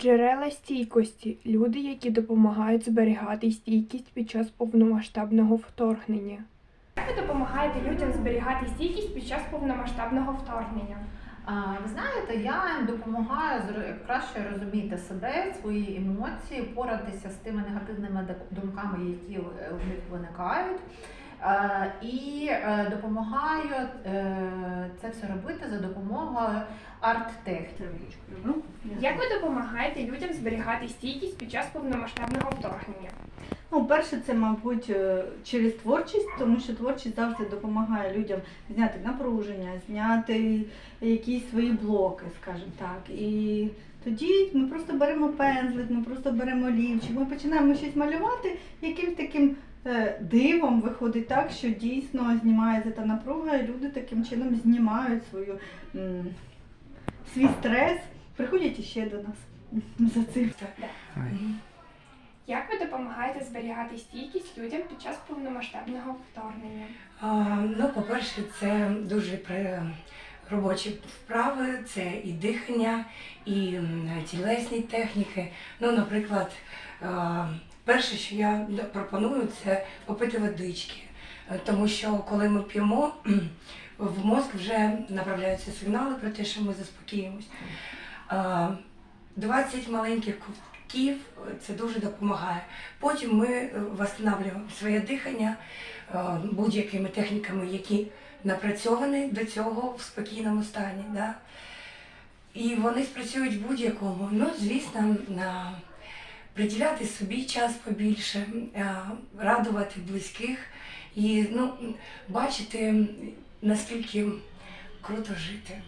Джерела стійкості люди, які допомагають зберігати стійкість під час повномасштабного вторгнення. Як ви допомагаєте людям зберігати стійкість під час повномасштабного вторгнення? А, Ви знаєте, я їм допомагаю краще розуміти себе, свої емоції, поратися з тими негативними думками, які е, в них виникають. Е, І е, допомагаю е, це все робити за допомогою арт-техніки. Як ви допомагаєте людям зберігати стійкість під час повномасштабного вторгнення? Ну, перше, це, мабуть, е, через творчість, тому що творчість завжди допомагає людям зняти напруження, зняти якісь свої блоки, скажімо так. І тоді ми просто беремо пензлик, ми просто беремо олівчик, ми починаємо щось малювати, якимсь таким е, дивом виходить так, що дійсно знімається та напруга, і люди таким чином знімають свою, свій стрес, приходять іще до нас за цим. Як ви допомагаєте зберігати стійкість людям під час повномасштабного вторгнення? А, ну, по-перше, це дуже при- робочі вправи, це і дихання, і тілесні техніки. Ну, наприклад, а, перше, що я пропоную, це попити водички. Тому що коли ми п'ємо, в мозк вже направляються сигнали про те, що ми заспокоїмось. А, 20 маленьких е, це дуже допомагає. Потім ми е, восстанавливаємо своє дихання е, будь-якими техніками, які напрацьовані до цього в спокійному стані. Да? І вони спрацюють в будь-якому. Ну, звісно, приділяти собі час побільше, е, радувати близьких і ну, бачити, наскільки круто жити.